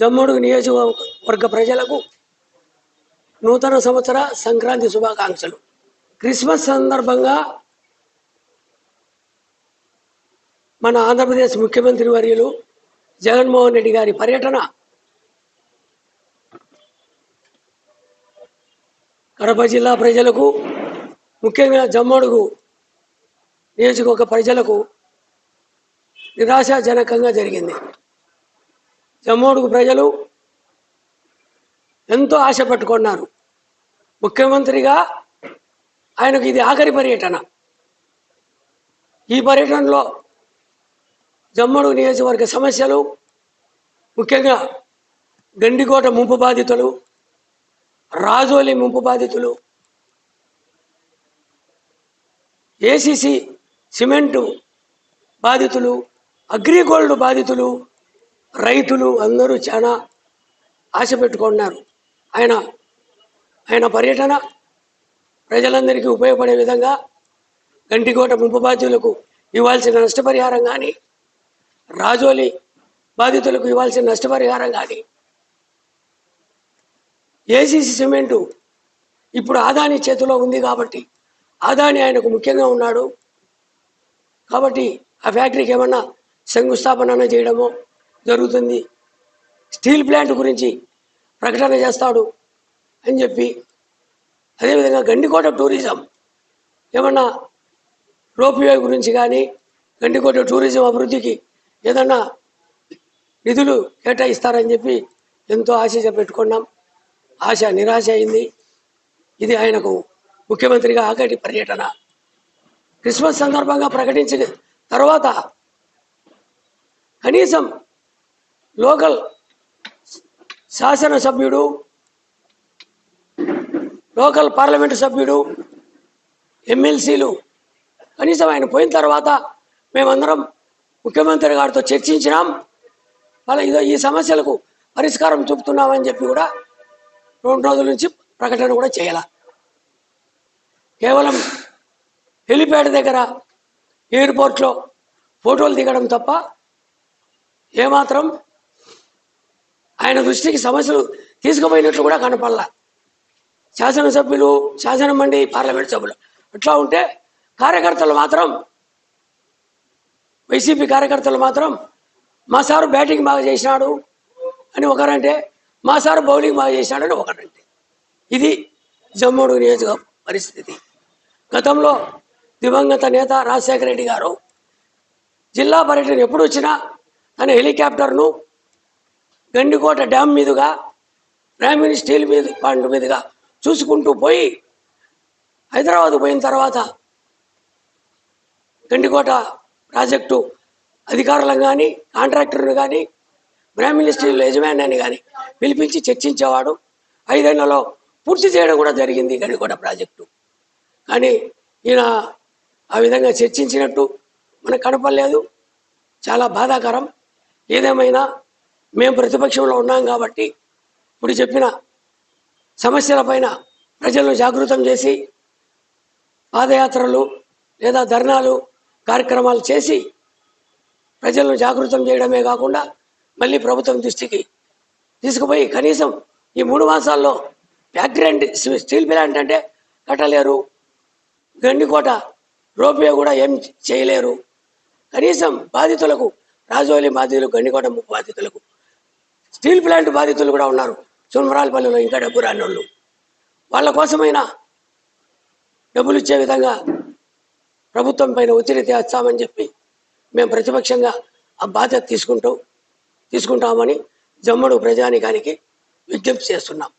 జమ్మూడు నియోజకవర్గ ప్రజలకు నూతన సంవత్సర సంక్రాంతి శుభాకాంక్షలు. క్రిస్మస్ సందర్భంగా మన ఆంధ్రప్రదేశ్ ముఖ్యమంత్రి వర్యులు జగన్మోహన్ రెడ్డి గారి పర్యటన కడప జిల్లా ప్రజలకు ముఖ్యంగా జమ్మడుగు నియోజకవర్గ ప్రజలకు నిరాశాజనకంగా జరిగింది. జమ్మూడుకు ప్రజలు ఎంతో ఆశ పెట్టుకున్నారు. ముఖ్యమంత్రిగా ఆయనకు ఇది ఆఖరి పర్యటన. ఈ పర్యటనలో జమ్మడు నియోజకవర్గ సమస్యలు ముఖ్యంగా గండికోట ముంపు బాధితులు రాజోలి ముంపు బాధితులు ఏసీసీ సిమెంటు బాధితులు అగ్రిగోల్డ్ బాధితులు రైతులు అందరూ చాలా ఆశ పెట్టుకున్నారు. ఆయన ఆయన పర్యటన ప్రజలందరికీ ఉపయోగపడే విధంగా గంటికోట ముంపు బాధ్యులకు ఇవ్వాల్సిన నష్టపరిహారం కానీ రాజోలి బాధితులకు ఇవ్వాల్సిన నష్టపరిహారం కానీ ఏసీసీ సిమెంటు ఇప్పుడు ఆదాని చేతిలో ఉంది కాబట్టి ఆదాని ఆయనకు ముఖ్యంగా ఉన్నాడు. కాబట్టి ఆ ఫ్యాక్టరీకి ఏమన్నా శంకుస్థాపన చేయడమో జరుగుతుంది. స్టీల్ ప్లాంట్ గురించి ప్రకటన చేస్తాడు అని చెప్పి అదేవిధంగా గండికోట టూరిజం ఏమన్నా రోప్వే గురించి కానీ గండికోట టూరిజం అభివృద్ధికి ఏదన్నా నిధులు కేటాయిస్తారని చెప్పి ఎంతో ఆశ పెట్టుకున్నాం ఆశ నిరాశ అయింది. ఇది ఆయనకు ముఖ్యమంత్రిగా ఆకటి పర్యటన. క్రిస్మస్ సందర్భంగా ప్రకటించిన తర్వాత కనీసం లోకల్ శాసనసభ్యుడు లోకల్ పార్లమెంటు సభ్యుడు ఎమ్మెల్సీలు కనీసం ఆయన పోయిన తర్వాత మేమందరం ముఖ్యమంత్రి గారితో చర్చించినాం. వాళ్ళ ఇదో ఈ సమస్యలకు పరిష్కారం చూపుతున్నామని చెప్పి కూడా రెండు రోజుల నుంచి ప్రకటన కూడా చేయాల. కేవలం హెలిప్యాడ్ దగ్గర ఎయిర్పోర్ట్లో ఫోటోలు దిగడం తప్ప ఏమాత్రం ఆయన దృష్టికి సమస్యలు తీసుకుపోయినట్లు కూడా కనపడలా. శాసనసభ్యులు శాసనమండి పార్లమెంట్ సభ్యులు. అట్లా ఉంటే కార్యకర్తలు మాత్రం వైసీపీ కార్యకర్తలు మాత్రం మా సారు బ్యాటింగ్ బాగా చేసినాడు అని ఒకరంటే మా సారు బౌలింగ్ బాగా చేసినాడు అని ఒకరంటే. ఇది జమ్మూడు నియోజక పరిస్థితి. గతంలో దివంగత నేత రాజశేఖర రెడ్డి గారు జిల్లా పర్యటన ఎప్పుడు వచ్చినా తన హెలికాప్టర్ను గండికోట డ్యామ్ మీదుగా రామిని స్టీల్ మీద ప్లాంట్ మీదుగా చూసుకుంటూ పోయి హైదరాబాద్ పోయిన తర్వాత గండికోట ప్రాజెక్టు అధికారులను కానీ కాంట్రాక్టర్ను కానీ బ్రాహ్మణ స్టీల్ యజమాని కానీ పిలిపించి చర్చించేవాడు. ఐదేళ్ళలో పూర్తి చేయడం కూడా జరిగింది గండికోట ప్రాజెక్టు. కానీ ఈయన ఆ విధంగా చర్చించినట్టు మనకు కనపడలేదు. చాలా బాధాకరం. ఏదేమైనా మేము ప్రతిపక్షంలో ఉన్నాం కాబట్టి ఇప్పుడు చెప్పిన సమస్యలపైన ప్రజలను జాగృతం చేసి పాదయాత్రలు లేదా ధర్నాలు కార్యక్రమాలు చేసి ప్రజలను జాగృతం చేయడమే కాకుండా మళ్ళీ ప్రభుత్వం దృష్టికి తీసుకుపోయి కనీసం ఈ మూడు మాసాల్లో ఫ్యాక్టరీ స్టీల్ ప్లాంట్ అంటే కట్టలేరు. గండికోట రోపే కూడా ఏం చేయలేరు. కనీసం బాధితులకు రాజోలి బాధితులకు గండికోట ముప్పు బాధితులకు స్టీల్ ప్లాంట్ బాధితులు కూడా ఉన్నారు. సుమరాలపల్లిలో ఇంకా డబ్బు రాని వాళ్ళు వాళ్ళ కోసమైనా డబ్బులు ఇచ్చే విధంగా ప్రభుత్వం పైన ఒత్తిడి తెస్తామని చెప్పి మేము ప్రతిపక్షంగా ఆ బాధ్యత తీసుకుంటూ తీసుకుంటామని జమ్మడు ప్రజానికానికి విజ్ఞప్తి చేస్తున్నాం.